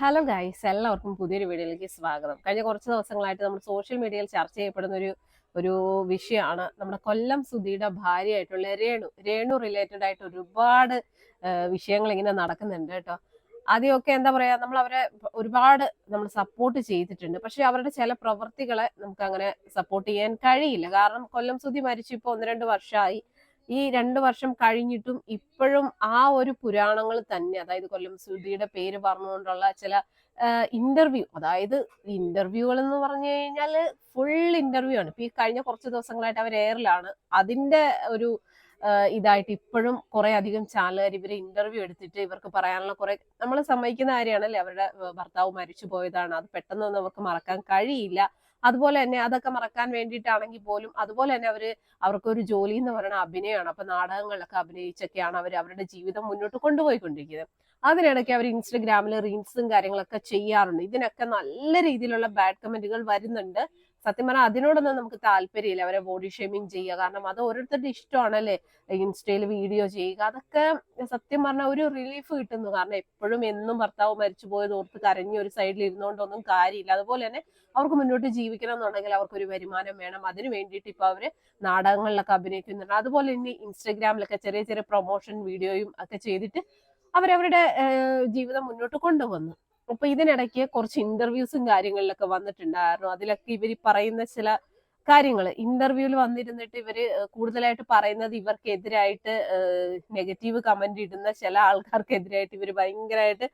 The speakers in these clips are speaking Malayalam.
ഹലോ ഗൈസ് എല്ലാവർക്കും പുതിയൊരു വീഡിയോയിലേക്ക് സ്വാഗതം. കഴിഞ്ഞ കുറച്ച് ദിവസങ്ങളായിട്ട് നമ്മൾ സോഷ്യൽ മീഡിയയിൽ ചർച്ച ചെയ്യപ്പെടുന്ന ഒരു ഒരു വിഷയമാണ്. നമ്മുടെ കൊല്ലം സുധിയുടെ ഭാര്യയായിട്ടുള്ള രേണു രേണു റിലേറ്റഡ് ആയിട്ട് ഒരുപാട് വിഷയങ്ങൾ ഇങ്ങനെ നടക്കുന്നുണ്ട് കേട്ടോ. ആദ്യമൊക്കെ എന്താ പറയാ നമ്മൾ അവരെ ഒരുപാട് നമ്മൾ സപ്പോർട്ട് ചെയ്തിട്ടുണ്ട്. പക്ഷെ അവരുടെ ചില പ്രവൃത്തികളെ നമുക്ക് അങ്ങനെ സപ്പോർട്ട് ചെയ്യാൻ കഴിയില്ല. കാരണം കൊല്ലം സുധി മരിച്ചു ഇപ്പോൾ ഒന്ന് രണ്ട് വർഷമായി ഈ രണ്ടു വർഷം കഴിഞ്ഞിട്ടും ഇപ്പോഴും ആ ഒരു പുരാണങ്ങൾ തന്നെ അതായത് കൊല്ലം സുധിയുടെ പേര് പറഞ്ഞുകൊണ്ടുള്ള ചില ഇന്റർവ്യൂ അതായത് ഇന്റർവ്യൂകൾ എന്ന് പറഞ്ഞു കഴിഞ്ഞാൽ ഫുൾ ഇന്റർവ്യൂ ആണ്. ഇപ്പൊ ഈ കഴിഞ്ഞ കുറച്ച് ദിവസങ്ങളായിട്ട് അവർ എയറിലാണ് അതിന്റെ ഒരു ഇതായിട്ട് ഇപ്പോഴും കുറെ അധികം ചാനലുകാർ ഇവർ ഇന്റർവ്യൂ എടുത്തിട്ട് ഇവർക്ക് പറയാനുള്ള കുറെ നമ്മൾ സമ്മതിക്കുന്ന കാര്യമാണല്ലേ? അവരുടെ ഭർത്താവ് മരിച്ചു പോയതാണ് അത് പെട്ടെന്നൊന്നും അവർക്ക് മറക്കാൻ കഴിയില്ല. അതുപോലെ തന്നെ അതൊക്കെ മറക്കാൻ വേണ്ടിയിട്ടാണെങ്കിൽ പോലും അതുപോലെ തന്നെ അവർ അവർക്കൊരു ജോലി എന്ന് പറയുന്ന അഭിനയമാണ്. അപ്പൊ നാടകങ്ങളിലൊക്കെ അഭിനയിച്ചൊക്കെയാണ് അവർ അവരുടെ ജീവിതം മുന്നോട്ട് കൊണ്ടുപോയിക്കൊണ്ടിരിക്കുന്നത്. അതിനിടയ്ക്ക് അവർ ഇൻസ്റ്റഗ്രാമിൽ റീൽസും കാര്യങ്ങളൊക്കെ ചെയ്യാറുണ്ട്. ഇതിനൊക്കെ നല്ല രീതിയിലുള്ള ബാഡ് കമന്റുകൾ വരുന്നുണ്ട്. സത്യം പറഞ്ഞാൽ അതിനോടൊന്നും നമുക്ക് താല്പര്യമില്ല അവരെ ബോഡി ഷേമിങ് ചെയ്യുക. കാരണം അത് ഓരോരുത്തരുടെ ഇഷ്ടമാണല്ലേ? ഇൻസ്റ്റയിൽ വീഡിയോ ചെയ്യുക. അതൊക്കെ സത്യം പറഞ്ഞാൽ ഒരു റിലീഫ് കിട്ടുന്നു. കാരണം എപ്പോഴും എന്നും ഭർത്താവ് മരിച്ചു പോയത് ഓർത്ത് കരഞ്ഞ് ഒരു സൈഡിൽ ഇരുന്നുകൊണ്ടൊന്നും കാര്യമില്ല. അതുപോലെ തന്നെ അവർക്ക് മുന്നോട്ട് ജീവിക്കണം എന്നുണ്ടെങ്കിൽ അവർക്കൊരു വരുമാനം വേണം. അതിന് വേണ്ടിയിട്ട് ഇപ്പൊ അവർ നാടകങ്ങളിലൊക്കെ അഭിനയിക്കുന്നുണ്ട്. അതുപോലെ തന്നെ ഇൻസ്റ്റഗ്രാമിലൊക്കെ ചെറിയ ചെറിയ പ്രൊമോഷൻ വീഡിയോയും ഒക്കെ ചെയ്തിട്ട് അവരവരുടെ ജീവിതം മുന്നോട്ട് കൊണ്ടുവന്നു. അപ്പൊ ഇതിനിടയ്ക്ക് കുറച്ച് ഇന്റർവ്യൂസും കാര്യങ്ങളിലൊക്കെ വന്നിട്ടുണ്ടായിരുന്നു. അതിലൊക്കെ ഇവർ പറയുന്ന ചില കാര്യങ്ങൾ ഇന്റർവ്യൂവിൽ വന്നിരുന്നിട്ട് ഇവർ കൂടുതലായിട്ട് പറയുന്നത് ഇവർക്കെതിരായിട്ട് നെഗറ്റീവ് കമന്റ് ഇടുന്ന ചില ആൾക്കാർക്കെതിരായിട്ട് ഇവർ ഭയങ്കരമായിട്ട്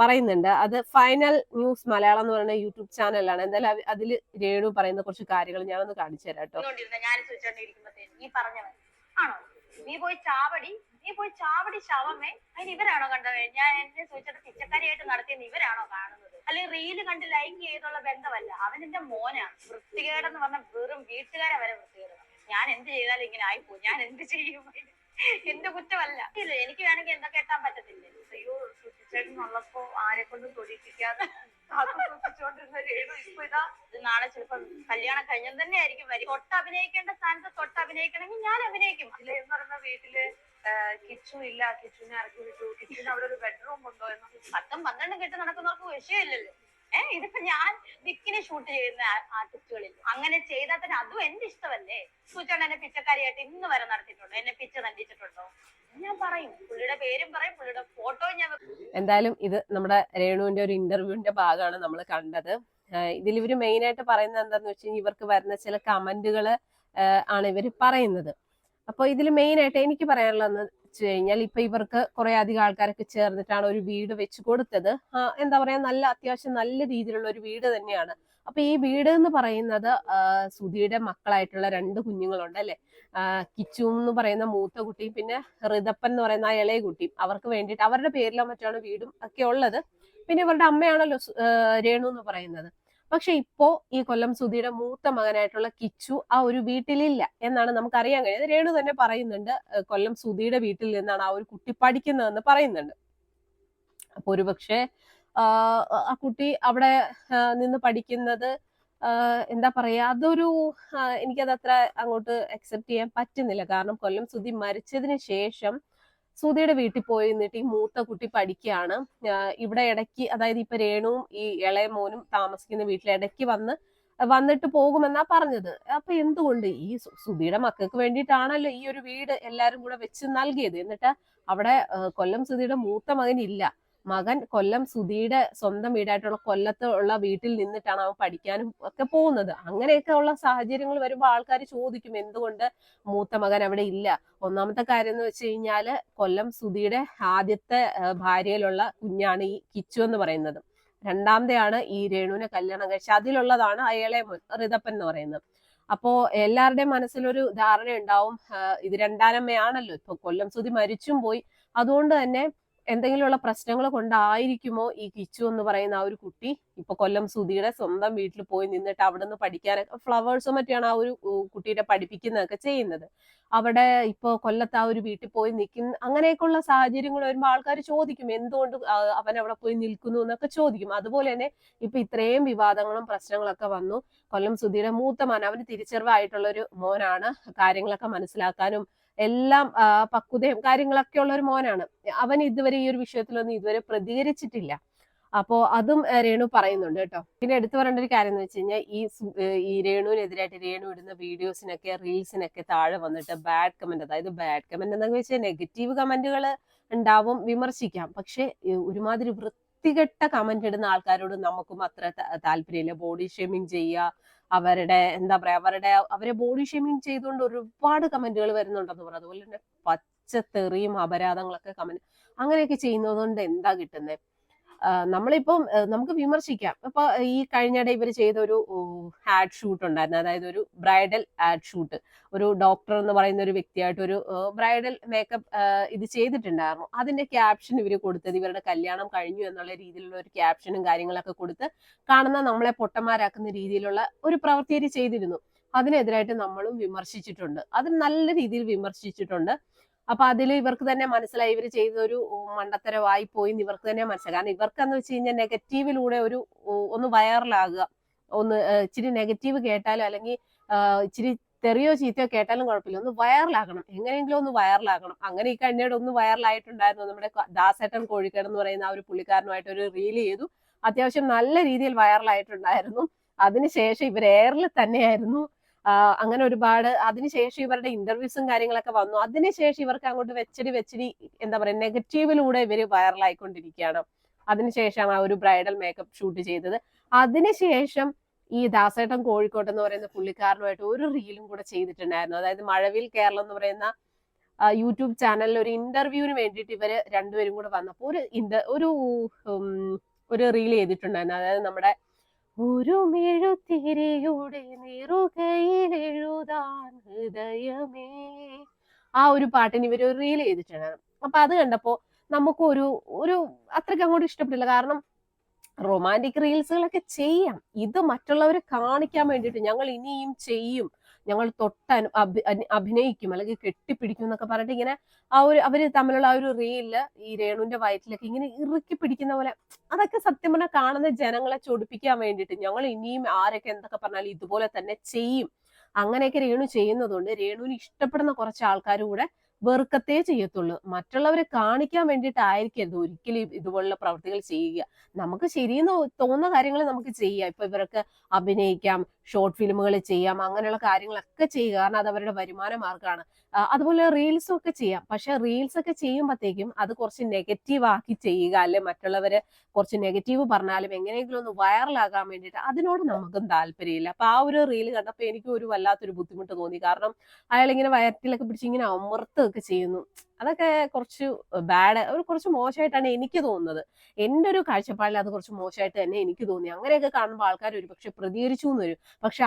പറയുന്നുണ്ട്. അത് ഫൈനൽ ന്യൂസ് മലയാളം എന്ന് പറയുന്ന യൂട്യൂബ് ചാനലാണ് എന്തായാലും അതിൽ രേണു പറയുന്ന കുറച്ച് കാര്യങ്ങൾ ഞാനൊന്ന് കാണിച്ചു തരാം കേട്ടോ. നീ പോയി ചാവടി നീ പോയി ചാവടി ശവമേ അതിന് ഇവരാണോ കണ്ടത്? ഞാൻ എന്നെ ചോദിച്ചിട്ട് പിച്ചക്കാരിയായിട്ട് നടത്തിയെന്ന് ഇവരാണോ കാണുന്നത്? അല്ലെങ്കിൽ റീൽ കണ്ട് ലൈക്ക് ചെയ്തുള്ള ബന്ധമല്ല. അവൻ എന്റെ മോനാണ്. വൃത്തികേടെന്ന് പറഞ്ഞ വെറും വീട്ടുകാരെ വരെ വൃത്തികേടാണ്. ഞാൻ എന്ത് ചെയ്താലും ഇങ്ങനെ ആയിപ്പോ ഞാൻ എന്ത് ചെയ്യും? എന്റെ കുറ്റമല്ല. ഇല്ല എനിക്ക് വേണമെങ്കിൽ എന്തൊക്കെ എത്താൻ പറ്റത്തില്ല. അയ്യോ ആരെ കൊണ്ടും തൊഴിപ്പിക്കാതെ രേണു ഇപ്പൊ ഇതാ. ഇത് നാളെ ചിലപ്പോ കല്യാണം കഴിഞ്ഞാൽ തന്നെ ആയിരിക്കും വരും തൊട്ട് അഭിനയിക്കേണ്ട സ്ഥാനത്ത് തൊട്ട് അഭിനയിക്കണമെങ്കിൽ ഞാൻ അഭിനയിക്കും. ഇല്ല എന്ന് പറയുന്ന വീട്ടിൽ കിച്ചു ഇല്ല കിച്ചുവിനെ ഇറക്കി വിട്ടു? കിച്ചുവിന് അവിടെ ഒരു ബെഡ്റൂം ഉണ്ടോ എന്ന് പത്തും പന്ത്രണ്ടും കെട്ട് നടക്കുന്നവർക്ക് വിഷയമില്ലല്ലോ. ഏഹ് ഇതിപ്പോ ഞാൻ വിക്കിനെ ഷൂട്ട് ചെയ്യുന്ന ആർട്ടിസ്റ്റുകളിൽ അങ്ങനെ ചെയ്താൽ തന്നെ അതും എന്റെ ഇഷ്ടമല്ലേ? സൂചന എന്നെ പിച്ചക്കാരിയായിട്ട് ഇന്ന് വരെ നടത്തിയിട്ടുണ്ടോ? എന്നെ പിച്ച നന്ദിച്ചിട്ടുണ്ടോ ഞാൻ പറയും. പുള്ളിയുടെ പേരും പറയും പുള്ളിയുടെ ഫോട്ടോയും ഞാൻ വെക്കും. എന്തായാലും ഇത് നമ്മുടെ രേണുവിന്റെ ഒരു ഇന്റർവ്യൂവിന്റെ ഭാഗമാണ് നമ്മൾ കണ്ടത്. ഇതിൽ ഇവർ മെയിൻ ആയിട്ട് പറയുന്നത് എന്താന്ന് വെച്ച് കഴിഞ്ഞാൽ ഇവർക്ക് വരുന്ന ചില കമന്റുകൾ ആണ് ഇവർ പറയുന്നത്. അപ്പൊ ഇതിൽ മെയിൻ ആയിട്ട് എനിക്ക് പറയാനുള്ളതെന്ന് വെച്ച് കഴിഞ്ഞാൽ ഇപ്പൊ ഇവർക്ക് കുറെ അധികം ആൾക്കാരൊക്കെ ചേർന്നിട്ടാണ് ഒരു വീട് വെച്ച് കൊടുത്തത്. എന്താ പറയാ നല്ല അത്യാവശ്യം നല്ല രീതിയിലുള്ള ഒരു വീട് തന്നെയാണ്. അപ്പൊ ഈ വീട് എന്ന് പറയുന്നത് സുധിയുടെ മക്കളായിട്ടുള്ള രണ്ട് കുഞ്ഞുങ്ങളുണ്ട് അല്ലെ? കിച്ചു എന്ന് പറയുന്ന മൂത്ത കുട്ടിയും പിന്നെ ഋതപ്പൻ എന്ന് പറയുന്ന ആ ഇളയ കുട്ടിയും. അവർക്ക് വേണ്ടിയിട്ട് അവരുടെ പേരിലോ മറ്റാണ് വീടും ഒക്കെ ഉള്ളത്. പിന്നെ ഇവരുടെ അമ്മയാണല്ലോ രേണു എന്ന് പറയുന്നത്. പക്ഷെ ഇപ്പോ ഈ കൊല്ലം സുധിയുടെ മൂത്ത മകനായിട്ടുള്ള കിച്ചു ആ ഒരു വീട്ടിലില്ല എന്നാണ് നമുക്ക് അറിയാൻ കഴിയുന്നത്. രേണു തന്നെ പറയുന്നുണ്ട് കൊല്ലം സുധിയുടെ വീട്ടിൽ നിന്നാണ് ആ ഒരു കുട്ടി പഠിക്കുന്നതെന്ന് പറയുന്നുണ്ട്. അപ്പൊ ഒരുപക്ഷെ ആ, കുട്ടി അവിടെ നിന്ന് പഠിക്കുന്നത് എന്താ പറയാ അതൊരു എനിക്കത് അത്ര അങ്ങോട്ട് അക്സെപ്റ്റ് ചെയ്യാൻ പറ്റുന്നില്ല. കാരണം കൊല്ലം സുധി മരിച്ചതിന് ശേഷം സുധിയുടെ വീട്ടിൽ പോയി നിന്നിട്ട് ഈ മൂത്ത കുട്ടി പഠിക്കുകയാണ്. ഇവിടെ ഇടയ്ക്ക് അതായത് ഇപ്പൊ രേണുവും ഈ ഇളയ മോനും താമസിക്കുന്ന വീട്ടിൽ ഇടയ്ക്ക് വന്ന് വന്നിട്ട് പോകുമെന്നാ പറഞ്ഞത്. അപ്പൊ എന്തുകൊണ്ട്? ഈ സുധിയുടെ മക്കൾക്ക് വേണ്ടിയിട്ടാണല്ലോ ഈ ഒരു വീട് എല്ലാരും കൂടെ വെച്ച് നൽകിയത്. എന്നിട്ട് അവിടെ കൊല്ലം സുധിയുടെ മൂത്ത മകൻ ഇല്ല മകൻ കൊല്ലം സുധിയുടെ സ്വന്തം വീടായിട്ടുള്ള കൊല്ലത്തുള്ള വീട്ടിൽ നിന്നിട്ടാണ് അവൻ പഠിക്കാനും ഒക്കെ പോകുന്നത്. അങ്ങനെയൊക്കെ ഉള്ള സാഹചര്യങ്ങൾ വരുമ്പോൾ ആൾക്കാർ ചോദിക്കും എന്തുകൊണ്ട് മൂത്ത മകൻ അവിടെ ഇല്ല? ഒന്നാമത്തെ കാര്യം എന്ന് വെച്ച് കഴിഞ്ഞാൽ കൊല്ലം സുധിയുടെ ആദ്യത്തെ ഭാര്യയിലുള്ള കുഞ്ഞാണ് ഈ കിച്ചു എന്ന് പറയുന്നത്. രണ്ടാമത്തെയാണ് ഈ രേണുവിനെ കല്യാണം കഴിച്ച അതിലുള്ളതാണ് അയാളെ ഋതപ്പൻ എന്ന് പറയുന്നത്. അപ്പോ എല്ലാവരുടെയും മനസ്സിലൊരു ധാരണ ഉണ്ടാവും ഇത് രണ്ടാനമ്മയാണല്ലോ. ഇപ്പൊ കൊല്ലം സുധി മരിച്ചും പോയി. അതുകൊണ്ട് തന്നെ എന്തെങ്കിലുമുള്ള പ്രശ്നങ്ങൾ കൊണ്ടായിരിക്കുമോ ഈ കിച്ചു എന്ന് പറയുന്ന ആ ഒരു കുട്ടി? ഇപ്പൊ കൊല്ലം സുധിയുടെ സ്വന്തം വീട്ടിൽ പോയി നിന്നിട്ട് അവിടെ നിന്ന് പഠിക്കാനൊക്കെ ഫ്ലവേഴ്സും മറ്റാണ് ആ ഒരു കുട്ടിയുടെ പഠിപ്പിക്കുന്നതൊക്കെ ചെയ്യുന്നത്. അവിടെ ഇപ്പോ കൊല്ലത്ത് ആ ഒരു വീട്ടിൽ പോയി നിൽക്കുന്ന അങ്ങനെയൊക്കെയുള്ള സാഹചര്യങ്ങൾ വരുമ്പോൾ ആൾക്കാർ ചോദിക്കും എന്തുകൊണ്ട് അവൻ അവിടെ പോയി നിൽക്കുന്നു എന്നൊക്കെ ചോദിക്കും. അതുപോലെ തന്നെ ഇപ്പൊ ഇത്രയും വിവാദങ്ങളും പ്രശ്നങ്ങളൊക്കെ വന്നു. കൊല്ലം സുധിയുടെ മൂത്ത മോൻ അവന് തിരിച്ചറിവായിട്ടുള്ള ഒരു മോനാണ്. കാര്യങ്ങളൊക്കെ മനസ്സിലാക്കാനും എല്ലാം പക്വതയും കാര്യങ്ങളൊക്കെ ഉള്ള ഒരു മോനാണ്. അവൻ ഇതുവരെ ഈ ഒരു വിഷയത്തിലൊന്നും ഇതുവരെ പ്രതികരിച്ചിട്ടില്ല. അപ്പോ അതും രേണു പറയുന്നുണ്ട് കേട്ടോ. പിന്നെ എടുത്തു പറയേണ്ട ഒരു കാര്യം എന്ന് വെച്ച് കഴിഞ്ഞാൽ ഈ ഈ രേണുവിനെതിരായിട്ട് രേണു ഇടുന്ന വീഡിയോസിനൊക്കെ റീൽസിനൊക്കെ താഴെ വന്നിട്ട് ബാഡ് കമന്റ് അതായത് ബാഡ് കമന്റ് എന്നൊക്കെ വെച്ചാൽ നെഗറ്റീവ് കമന്റുകൾ ഉണ്ടാവും വിമർശിക്കാം. പക്ഷെ ഒരുമാതിരി വൃത്തികെട്ട കമന്റ് ഇടുന്ന ആൾക്കാരോട് നമുക്കും അത്ര താല്പര്യമില്ല. ബോഡി ഷേമിങ് ചെയ്യുക അവരുടെ എന്താ പറയാ അവരുടെ അവരെ ബോഡി ഷേമിങ് ചെയ്തുകൊണ്ട് ഒരുപാട് കമന്റുകൾ വരുന്നുണ്ടെന്ന് പറഞ്ഞു അതുപോലെ തന്നെ പച്ചത്തെറിയും അപരാധങ്ങളൊക്കെ കമന്റ് അങ്ങനെയൊക്കെ ചെയ്യുന്നത് കൊണ്ട് എന്താ കിട്ടുന്നത് നമ്മളിപ്പം നമുക്ക് വിമർശിക്കാം. ഇപ്പൊ ഈ കഴിഞ്ഞിടെ ഇവർ ചെയ്ത ഒരു ആഡ് ഷൂട്ട് ഉണ്ടായിരുന്നു. അതായത് ഒരു ബ്രൈഡൽ ആഡ് ഷൂട്ട്. ഒരു ഡോക്ടർ എന്ന് പറയുന്ന ഒരു വ്യക്തിയായിട്ട് ഒരു ബ്രൈഡൽ മേക്കപ്പ് ഇത് ചെയ്തിട്ടുണ്ടായിരുന്നു. അതിന്റെ ക്യാപ്ഷൻ ഇവർ കൊടുത്തത് ഇവരുടെ കല്യാണം കഴിഞ്ഞു എന്നുള്ള രീതിയിലുള്ള ഒരു ക്യാപ്ഷനും കാര്യങ്ങളൊക്കെ കൊടുത്ത് കാണുന്ന നമ്മളെ പൊട്ടന്മാരാക്കുന്ന രീതിയിലുള്ള ഒരു പ്രവൃത്തി ചെയ്തിരുന്നു. അതിനെതിരായിട്ട് നമ്മളും വിമർശിച്ചിട്ടുണ്ട്. അത് നല്ല രീതിയിൽ വിമർശിച്ചിട്ടുണ്ട്. അപ്പൊ അതിൽ ഇവർക്ക് തന്നെ മനസ്സിലായി. ഇവർ ചെയ്തൊരു മണ്ടത്തരമായി പോയി ഇവർക്ക് തന്നെ മനസ്സിലായി. കാരണം ഇവർക്ക് എന്ന് വെച്ച് കഴിഞ്ഞാൽ നെഗറ്റീവിലൂടെ ഒരു ഒന്ന് വൈറലാകുക. ഒന്ന് ഇച്ചിരി നെഗറ്റീവ് കേട്ടാലും അല്ലെങ്കിൽ ഇച്ചിരി തെറിയോ ചീത്തയോ കേട്ടാലും കുഴപ്പമില്ല. ഒന്ന് വൈറലാകണം. എങ്ങനെയെങ്കിലും ഒന്ന് വൈറലാകണം. അങ്ങനെ ഈ കഴിഞ്ഞിടെ ഒന്ന് വൈറലായിട്ടുണ്ടായിരുന്നു. നമ്മുടെ ദാസേട്ടൻ കോഴിക്കോട് എന്ന് പറയുന്ന ആ ഒരു പുള്ളിക്കാരനുമായിട്ട് ഒരു റീൽ ചെയ്തു. അത്യാവശ്യം നല്ല രീതിയിൽ വൈറലായിട്ടുണ്ടായിരുന്നു. അതിനുശേഷം ഇവർ എയറിൽ തന്നെയായിരുന്നു. അങ്ങനെ ഒരുപാട് അതിനുശേഷം ഇവരുടെ ഇന്റർവ്യൂസും കാര്യങ്ങളൊക്കെ വന്നു. അതിനുശേഷം ഇവർക്ക് അങ്ങോട്ട് വെച്ചടി വെച്ചടി എന്താ പറയാ നെഗറ്റീവിലൂടെ ഇവർ വൈറലായിക്കൊണ്ടിരിക്കുകയാണ് അതിനുശേഷമാണ് ആ ഒരു ബ്രൈഡൽ മേക്കപ്പ് ഷൂട്ട് ചെയ്തത്. അതിനുശേഷം ഈ ദാസേട്ടൻ കോഴിക്കോട്ട് എന്ന് പറയുന്ന പുള്ളിക്കാരനുമായിട്ട് ഒരു റീലും കൂടെ ചെയ്തിട്ടുണ്ടായിരുന്നു. അതായത് മഴവിൽ കേരളം എന്ന് പറയുന്ന യൂട്യൂബ് ചാനലിൽ ഒരു ഇന്റർവ്യൂവിന് വേണ്ടിയിട്ട് ഇവർ രണ്ടുപേരും കൂടെ വന്നപ്പോൾ ഒരു ഇന്റർ ഒരു ഒരു റീൽ ചെയ്തിട്ടുണ്ടായിരുന്നു. അതായത് നമ്മുടെ ഒരു നിറുകയിലെഴുതാൻ ഹൃദയമേ. ആ ഒരു പാട്ടിന് ഇവർ റീൽ ചെയ്തിട്ടുണ്ടായിരുന്നു അപ്പൊ അത് കണ്ടപ്പോ നമുക്കൊരു ഒരു അത്രയ്ക്ക് അങ്ങോട്ട് ഇഷ്ടപ്പെട്ടില്ല. കാരണം റൊമാന്റിക് റീൽസുകളൊക്കെ ചെയ്യാം. ഇത് മറ്റുള്ളവരെ കാണിക്കാൻ വേണ്ടിയിട്ട് ഞങ്ങൾ ഇനിയും ചെയ്യും. ഞങ്ങൾ തൊട്ട് അഭി- അഭിനയിക്കും. അല്ലെങ്കിൽ കെട്ടിപ്പിടിക്കും എന്നൊക്കെ പറഞ്ഞിട്ട് ഇങ്ങനെ ആ ഒരു അവർ തമ്മിലുള്ള ആ ഒരു റീലിൽ ഈ രേണുവിന്റെ വയറ്റിലൊക്കെ ഇങ്ങനെ ഇറുക്കി പിടിക്കുന്ന പോലെ അതൊക്കെ സത്യം പറഞ്ഞാൽ കാണുന്ന ജനങ്ങളെ ചൊടിപ്പിക്കാൻ വേണ്ടിയിട്ട് ഞങ്ങൾ ഇനിയും ആരൊക്കെ എന്തൊക്കെ പറഞ്ഞാലും ഇതുപോലെ തന്നെ ചെയ്യും. അങ്ങനെയൊക്കെ രേണു ചെയ്യുന്നതുകൊണ്ട് രേണുവിന് ഇഷ്ടപ്പെടുന്ന കുറച്ച് ആൾക്കാരും കൂടെ വെറുക്കത്തേ ചെയ്യത്തുള്ളൂ. മറ്റുള്ളവരെ കാണിക്കാൻ വേണ്ടിയിട്ടായിരിക്കരുത് ഒരിക്കലും ഇതുപോലുള്ള പ്രവർത്തികൾ ചെയ്യുക. നമുക്ക് ശരിയെന്ന് തോന്നുന്ന കാര്യങ്ങൾ നമുക്ക് ചെയ്യാം. ഇപ്പൊ ഇവർക്ക് അഭിനയിക്കാം ഷോർട്ട് ഫിലിമുകൾ ചെയ്യാം അങ്ങനെയുള്ള കാര്യങ്ങളൊക്കെ ചെയ്യുക. കാരണം അത് അവരുടെ വരുമാന മാർഗമാണ് അതുപോലെ റീൽസും ഒക്കെ ചെയ്യാം. പക്ഷെ റീൽസ് ഒക്കെ ചെയ്യുമ്പോഴത്തേക്കും അത് കുറച്ച് നെഗറ്റീവ് ആക്കി ചെയ്യുക. അല്ലെ മറ്റുള്ളവര് കുറച്ച് നെഗറ്റീവ് പറഞ്ഞാലും എങ്ങനെയെങ്കിലും ഒന്ന് വൈറലാകാൻ വേണ്ടിയിട്ട് അതിനോട് നമുക്കും താല്പര്യമില്ല. അപ്പൊ ആ ഒരു റീൽ കണ്ടപ്പോൾ എനിക്ക് ഒരു വല്ലാത്തൊരു ബുദ്ധിമുട്ട് തോന്നി. കാരണം അയാൾ ഇങ്ങനെ വയറ്റിലൊക്കെ പിടിച്ച് ഇങ്ങനെ അമർത്തുകയൊക്കെ ചെയ്യുന്നു. അതൊക്കെ കുറച്ച് ബാഡ് ഒരു കുറച്ച് മോശമായിട്ടാണ് എനിക്ക് തോന്നുന്നത്. എന്റെ ഒരു കാഴ്ചപ്പാടിൽ അത് കുറച്ച് മോശമായിട്ട് തന്നെ എനിക്ക് തോന്നി. അങ്ങനെയൊക്കെ കാണുമ്പോൾ ആൾക്കാർ ഒരു പക്ഷെ പ്രതികരിച്ചു എന്ന് വരും. പക്ഷെ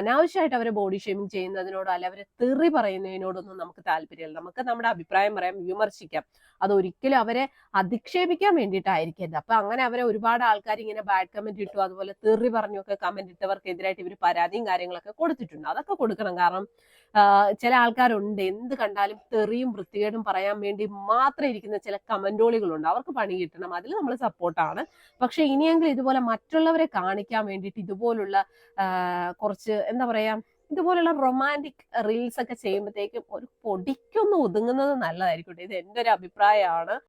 അനാവശ്യമായിട്ട് അവരെ ബോഡി ഷേമിങ് ചെയ്യുന്നതിനോടോ അല്ല അവരെ തെറി പറയുന്നതിനോടൊന്നും നമുക്ക് താല്പര്യമില്ല. നമുക്ക് നമ്മുടെ അഭിപ്രായം പറയാം വിമർശിക്കാം. അത് ഒരിക്കലും അവരെ അധിക്ഷേപിക്കാൻ വേണ്ടിയിട്ടായിരിക്കരുത്. അപ്പൊ അങ്ങനെ അവരെ ഒരുപാട് ആൾക്കാർ ഇങ്ങനെ ബാഡ് കമന്റ് ഇട്ടു അതുപോലെ തെറി പറഞ്ഞൊക്കെ കമന്റ് ഇട്ടവർക്കെതിരായിട്ട് ഇവർ പരാതിയും കാര്യങ്ങളൊക്കെ കൊടുത്തിട്ടുണ്ട്. അതൊക്കെ കൊടുക്കണം. കാരണം ചില ആൾക്കാരുണ്ട്. എന്ത് കണ്ടാലും തെറിയും വൃത്തികേടും പറയാൻ വേണ്ടി മാത്രം ഇരിക്കുന്ന ചില കമന്റോളികളുണ്ട് അവർക്ക് പണി കിട്ടണം. അതിൽ നമ്മൾ സപ്പോർട്ടാണ് പക്ഷെ ഇനിയെങ്കിലും ഇതുപോലെ മറ്റുള്ളവരെ കാണിക്കാൻ വേണ്ടിയിട്ട് ഇതുപോലുള്ള കുറച്ച് എന്താ പറയാ ഇതുപോലുള്ള റൊമാന്റിക് റീൽസ് ഒക്കെ ചെയ്യുമ്പോഴത്തേക്കും ഒരു പൊടിക്കൊന്ന് ഒതുങ്ങുന്നത് നല്ലതായിരിക്കൂട്ടോ. ഇത് എന്റെ ഒരു അഭിപ്രായമാണ്.